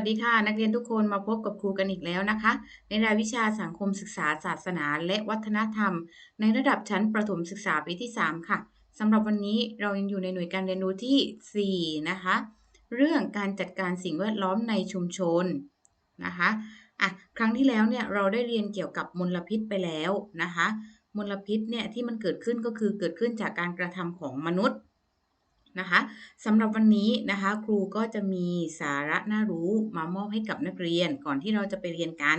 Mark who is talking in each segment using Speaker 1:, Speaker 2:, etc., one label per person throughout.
Speaker 1: วัสดีค่ะ นักเรียนทุกคนมาพบกับครูกันอีกแล้วนะคะ ในรายวิชาสังคมศึกษาศาสนาและวัฒนธรรม ในระดับชั้นประถมศึกษาปีที่ 3 ค่ะสำหรับวันนี้เรายังอยู่ในหน่วยการเรียนรู้ที่ 4 นะคะ เรื่องการจัดการสิ่งแวดล้อมในชุมชนนะคะอะครั้งที่แล้วเนี่ยเราได้เรียนเกี่ยวกับมลพิษไปแล้วนะคะ มลพิษเนี่ยที่มันเกิดขึ้นก็คือเกิดขึ้นจากการกระทำของมนุษย์ นะคะสำหรับวันนี้นะคะครูก็จะมีสาระน่ารู้มามอบให้กับนักเรียนก่อนที่เราจะไปเรียนกัน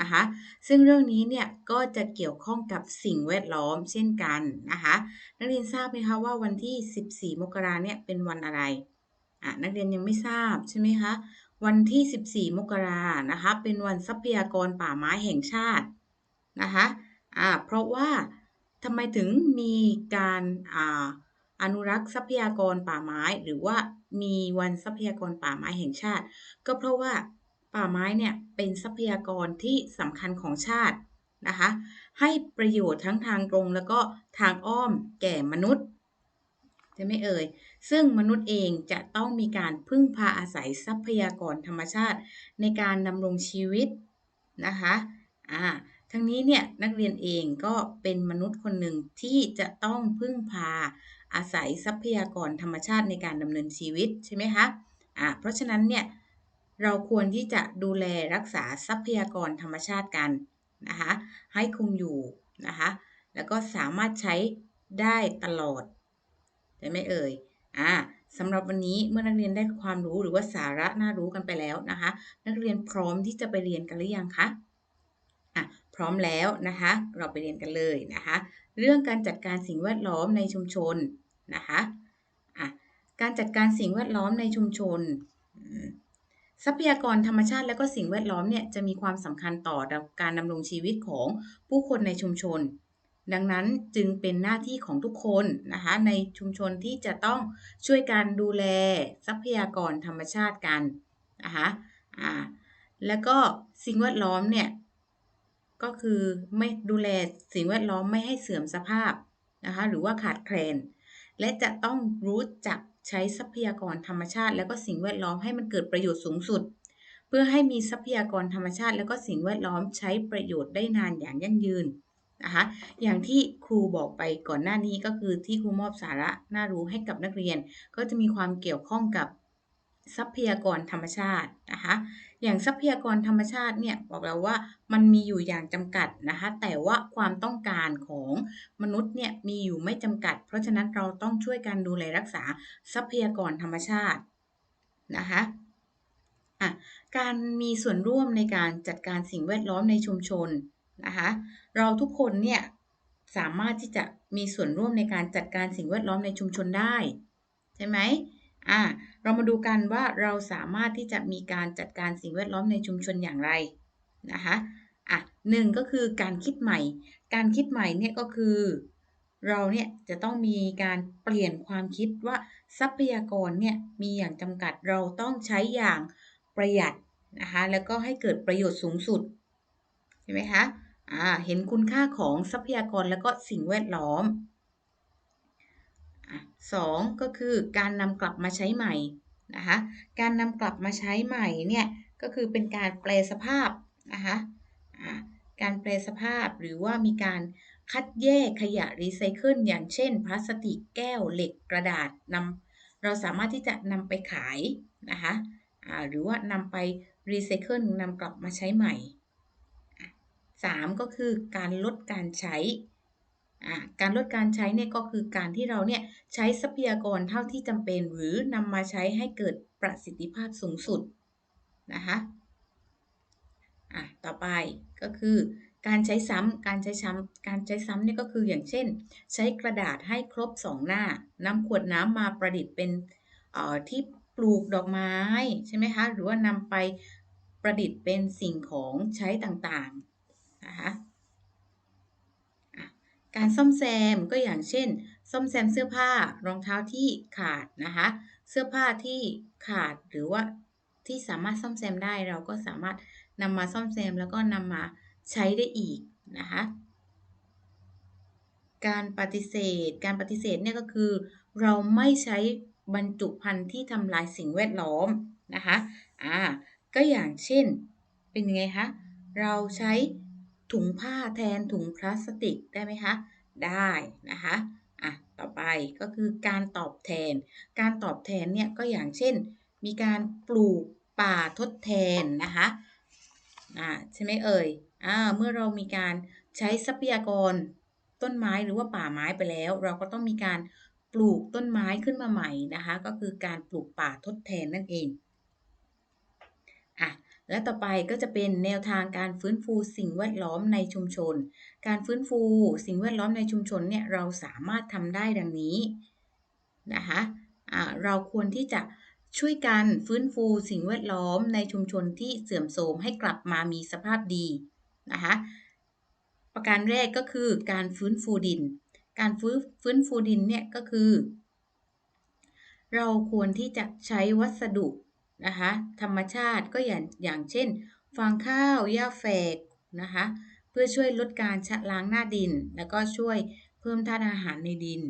Speaker 1: นะคะซึ่งเรื่องนี้เนี่ยก็จะเกี่ยวข้องกับสิ่งแวดล้อมเช่นกันนะคะนักเรียนทราบไหมคะว่าวันที่ 14 มกราเนี่ยเป็นวันอะไรอะนักเรียนยังไม่ทราบใช่ไหมคะวันที่ 14 มกรานะคะเป็นวันทรัพยากรป่าไม้แห่งชาตินะคะอ่าเพราะว่าทำไมถึงมีการอ่า อนุรักษ์ทรัพยากรป่าไม้ หรือว่ามีวันทรัพยากรป่าไม้แห่งชาติ ก็เพราะว่าป่าไม้เนี่ยเป็นทรัพยากรที่สำคัญของชาตินะคะให้ประโยชน์ทั้งทางตรงแล้วก็ทางอ้อมแก่มนุษย์ใช่ไหมเอ่ย ซึ่งมนุษย์เองจะต้องมีการพึ่งพาอาศัยทรัพยากรธรรมชาติ ในการดำรงชีวิตนะคะอ่าทั้งนี้เนี่ยนักเรียนเองก็เป็นมนุษย์คนหนึ่งที่จะต้องพึ่งพา อาศัยทรัพยากรธรรมชาติในการดำเนินชีวิตใช่ไหมคะอ่าเพราะฉะนั้นเนี่ยเราควรที่จะดูแลรักษาทรัพยากรธรรมชาติกันนะคะให้คงอยู่นะคะแล้วก็สามารถใช้ได้ตลอดใช่ไหมเอ่ยอ่าสำหรับวันนี้เมื่อนักเรียนได้ความรู้หรือว่าสาระน่ารู้กันไปแล้วนะคะ นักเรียนพร้อมที่จะไปเรียนกันหรือยังคะอะพร้อมแล้วนะคะ เราไปเรียนกันเลยนะคะ เรื่องการจัดการสิ่งแวดล้อมในชุมชน นะคะะการจัดการสิ่งแวดล้อมในชุมชน ทรัพยากรธรรมชาติและก็สิ่งแวดล้อมเนี่ยจะมีความสำคัญต่อการดำรงชีวิตของผู้คนในชุมชน ดังนั้นจึงเป็นหน้าที่ของทุกคนนะคะในชุมชนที่จะต้องช่วยการดูแลทรัพยากรธรรมชาติกันนะคะอ่าแล้วก็สิ่งแวดล้อมเนี่ยก็คือไม่ดูแลสิ่งแวดล้อมไม่ให้เสื่อมสภาพนะคะหรือว่าขาดแคลน และจะต้องรู้จักใช้ทรัพยากรธรรมชาติ และก็สิ่งแวดล้อมให้มันเกิดประโยชน์สูงสุด เพื่อให้มีทรัพยากรธรรมชาติ และก็สิ่งแวดล้อมใช้ประโยชน์ได้นานอย่างยั่งยืนนะคะอย่างที่ครูบอกไปก่อนหน้านี้ก็คือที่ครูมอบสาระน่ารู้ให้กับนักเรียน ก็จะมีความเกี่ยวข้องกับ ทรัพยากรธรรมชาตินะคะ อย่างทรัพยากรธรรมชาติเนี่ยบอกแล้วว่ามันมีอยู่อย่างจำกัดนะคะ แต่ว่าความต้องการของมนุษย์เนี่ยมีอยู่ไม่จำกัด เพราะฉะนั้นเราต้องช่วยกันดูแลรักษาทรัพยากรธรรมชาตินะคะะการมีส่วนร่วมในการจัดการสิ่งแวดล้อมในชุมชนนะคะเราทุกคนเนี่ยสามารถที่จะมีส่วนร่วมในการจัดการสิ่งแวดล้อมในชุมชนได้ ใช่ไหมอ่า เรามาดูกันว่าเราสามารถที่จะมีการจัดการสิ่งแวดล้อมในชุมชนอย่างไรนะคะอะหนึ่งก็คือการคิดใหม่ การคิดใหม่เนี่ยก็คือ เราเนี่ยจะต้องมีการเปลี่ยนความคิดว่าทรัพยากรเนี่ยมีอย่างจำกัดเราต้องใช้อย่างประหยัดนะคะแล้วก็ให้เกิดประโยชน์สูงสุดใช่ไหมคะอ่าเห็นคุณค่าของทรัพยากรแล้วก็สิ่งแวดล้อม สองก็คือการนำกลับมาใช้ใหม่นะคะการนำกลับมาใช้ใหม่เนี่ยก็คือเป็นการแปลสภาพนะคะการแปลสภาพหรือว่ามีการคัดแยกขยะรีไซเคิลอย่างเช่น พลาสติกแก้วเหล็กกระดาษนำเราสามารถที่จะนำไปขายนะคะหรือว่านำไปรีไซเคิลนำกลับมาใช้ใหม่ 3 ก็คือการลดการใช้ การลดการใช้เนี่ยก็คือการที่เราเนี่ยใช้ทรัพยากรเท่าที่จำเป็น หรือนำมาใช้ให้เกิดประสิทธิภาพสูงสุดนะคะอะต่อไปก็คือการใช้ซ้ำการใช้ซ้ำการใช้ซ้ำเนี่ยก็คืออย่างเช่น ใช้กระดาษให้ครบ2หน้านำขวดน้ำมาประดิษฐ์เป็นที่ปลูกดอกไม้ใช่ไหมคะหรือว่านำไปประดิษฐ์เป็นสิ่งของใช้ต่างๆนะคะ การซ่อมแซมก็อย่างเช่น ซ่อมแซมเสื้อผ้ารองเท้าที่ขาดนะคะเสื้อผ้าที่ขาดหรือว่าที่สามารถซ่อมแซมได้เราก็สามารถนำมาซ่อมแซมแล้วก็นำมาใช้ได้อีกนะคะการปฏิเสธ การปฏิเสธเนี่ยก็คือ เราไม่ใช้บรรจุภัณฑ์ที่ทำลายสิ่งแวดล้อมนะคะอ่าก็อย่างเช่นเป็นยังไงคะเราใช้ ถุงผ้าแทนถุงพลาสติกได้ไหมคะ ได้นะคะอะต่อไปก็คือการตอบแทน การตอบแทนเนี่ยก็อย่างเช่น มีการปลูกป่าทดแทนนะคะอ่าใช่ไหมเอ่ยอ่าเมื่อเรามีการใช้ทรัพยากรต้นไม้หรือว่าป่าไม้ไปแล้ว เราก็ต้องมีการปลูกต้นไม้ขึ้นมาใหม่นะคะ ก็คือการปลูกป่าทดแทนนั่นเองอะ และต่อไปก็จะเป็นแนวทางการฟื้นฟูสิ่งแวดล้อมในชุมชน การฟื้นฟูสิ่งแวดล้อมในชุมชนเนี่ยเราสามารถทำได้ดังนี้นะคะะเราควรที่จะช่วยกันฟื้นฟูสิ่งแวดล้อมในชุมชนที่เสื่อมโทรมให้กลับมามีสภาพดีนะคะประการแรกก็คือการฟื้นฟูดิน การฟื้นฟื้นฟูดินเนี่ยก็คือ เราควรที่จะใช้วัสดุ นะคะธรรมชาติก็อย่างอย่างเช่น ฟางข้าวหญ้าแฝกนะคะเพื่อช่วยลดการชะล้างหน้าดิน แล้วก็ช่วยเพิ่มธาตุอาหารในดิน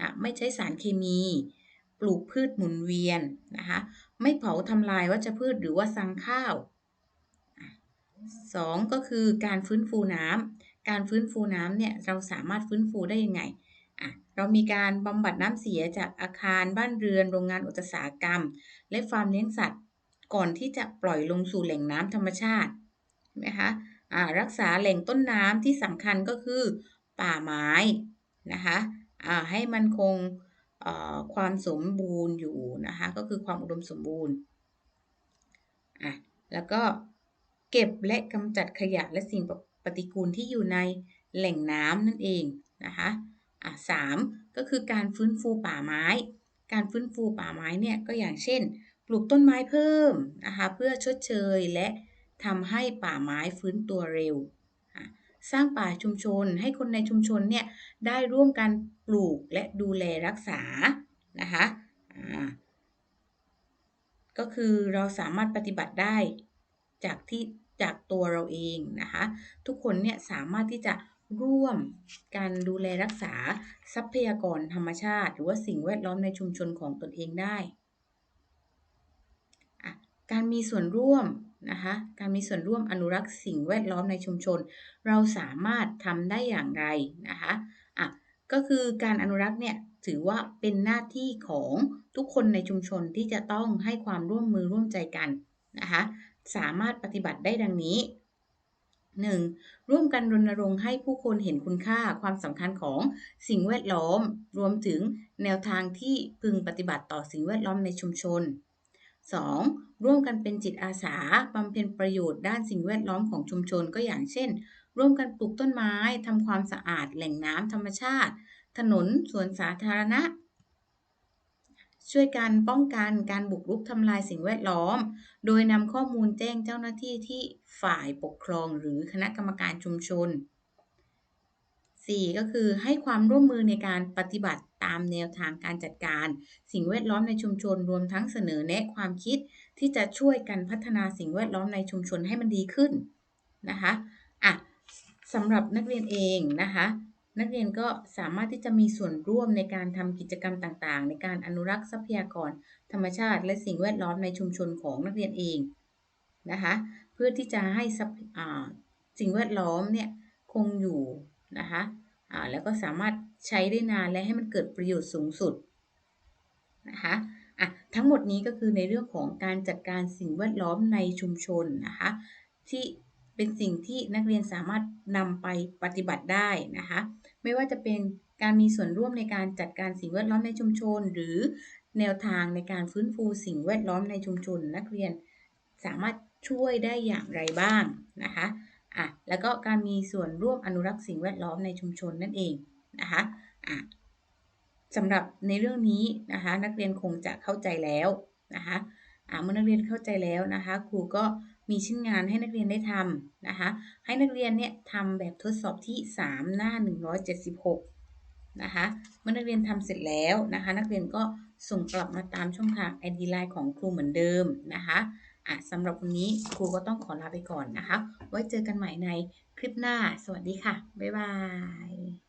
Speaker 1: อะไม่ใช้สารเคมี ปลูกพืชหมุนเวียนนะคะไม่เผาทำลายวัชพืชหรือว่าสังข้าวสองก็คือการฟื้นฟูน้ำการฟื้นฟูน้ำเนี่ยเราสามารถฟื้นฟูได้ยังไง เรามีการบำบัดน้ำเสียจากอาคารบ้านเรือนโรงงานอุตสาหกรรม และฟาร์มเลี้ยงสัตว์ ก่อนที่จะปล่อยลงสู่แหล่งน้ำธรรมชาตินะคะรักษาแหล่งต้นน้ำที่สำคัญก็คือป่าไม้นะคะะให้มันคงความสมบูรณ์อยู่นะคะก็คือความอุดมสมบูรณ์อะแล้วก็เก็บและกำจัดขยะและสิ่งปฏิกูลที่อยู่ในแหล่งน้ำนั่นเองนะคะ อะสามก็คือการฟื้นฟูป่าไม้ การฟื้นฟูป่าไม้เนี่ยก็อย่างเช่น ปลูกต้นไม้เพิ่มนะคะเพื่อชดเชยและทำให้ป่าไม้ฟื้นตัวเร็ว สร้างป่าชุมชนให้คนในชุมชนเนี่ยได้ร่วมกันปลูกและดูแลรักษานะคะก็คือเราสามารถปฏิบัติได้จากที่จากตัวเราเองนะคะ ทุกคนเนี่ยสามารถที่จะ ร่วมการดูแลรักษาทรัพยากรธรรมชาติ หรือว่าสิ่งแวดล้อมในชุมชนของตนเองได้ การมีส่วนร่วมนะคะการมีส่วนร่วมอนุรักษ์สิ่งแวดล้อมในชุมชน เราสามารถทำได้อย่างไรนะคะอะก็คือการอนุรักษ์เนี่ยถือว่าเป็นหน้าที่ของทุกคนในชุมชนที่จะต้องให้ความร่วมมือร่วมใจกันนะคะสามารถปฏิบัติได้ดังนี้ 1. ร่วมกันรณรงค์ให้ผู้คนเห็นคุณค่าความสำคัญของสิ่งแวดล้อม รวมถึงแนวทางที่พึงปฏิบัติต่อสิ่งแวดล้อมในชุมชน 2. ร่วมกันเป็นจิตอาสาบำเพ็ญประโยชน์ด้านสิ่งแวดล้อมของชุมชนก็อย่างเช่น ร่วมกันปลูกต้นไม้ทำความสะอาดแหล่งน้ำธรรมชาติ ถนนสวนสาธารณะ ช่วยกันป้องกันการบุกรุกทำลายสิ่งแวดล้อม โดยนำข้อมูลแจ้งเจ้าหน้าที่ที่ฝ่ายปกครองหรือคณะกรรมการชุมชน 4. ก็คือให้ความร่วมมือในการปฏิบัติตามแนวทางการจัดการ สิ่งแวดล้อมในชุมชนรวมทั้งเสนอแนะความคิดที่จะช่วยกันพัฒนาสิ่งแวดล้อมในชุมชนให้มันดีขึ้นนะคะอะสำหรับนักเรียนเองนะคะ นักเรียนก็สามารถที่จะมีส่วนร่วมในการทำกิจกรรมต่างๆ ในการอนุรักษ์ทรัพยากร ธรรมชาติ และสิ่งแวดล้อมในชุมชนของนักเรียนเองนะคะเพื่อที่จะให้สิ่งแวดล้อมเนี่ยคงอยู่นะคะแล้วก็สามารถใช้ได้นานและให้มันเกิดประโยชน์สูงสุดนะคะอะทั้งหมดนี้ก็คือในเรื่องของการจัดการสิ่งแวดล้อมในชุมชนนะคะที่เป็นสิ่งที่นักเรียนสามารถนำไปปฏิบัติได้นะคะ ไม่ว่าจะเป็นการมีส่วนร่วมในการจัดการสิ่งแวดล้อมในชุมชน หรือแนวทางในการฟื้นฟูสิ่งแวดล้อมในชุมชน นักเรียนสามารถช่วยได้อย่างไรบ้างนะคะอะแล้วก็การมีส่วนร่วมอนุรักษ์สิ่งแวดล้อมในชุมชนนั่นเองนะคะอะสำหรับในเรื่องนี้นะคะนักเรียนคงจะเข้าใจแล้วนะคะอะเมื่อนักเรียนเข้าใจแล้วนะคะครูก็ มีชิ้นงานให้นักเรียนได้ทำนะคะ ให้นักเรียนเนี่ยทำแบบทดสอบที่ 3 หน้า 176 นะคะ เมื่อนักเรียนทำเสร็จแล้วนะคะ นักเรียนก็ส่งกลับมาตามช่องทาง ID Line ของครูเหมือนเดิมนะคะอะสำหรับวันนี้ครูก็ต้องขอลาไปก่อนนะคะ ไว้เจอกันใหม่ในคลิปหน้า สวัสดีค่ะ บ๊ายบาย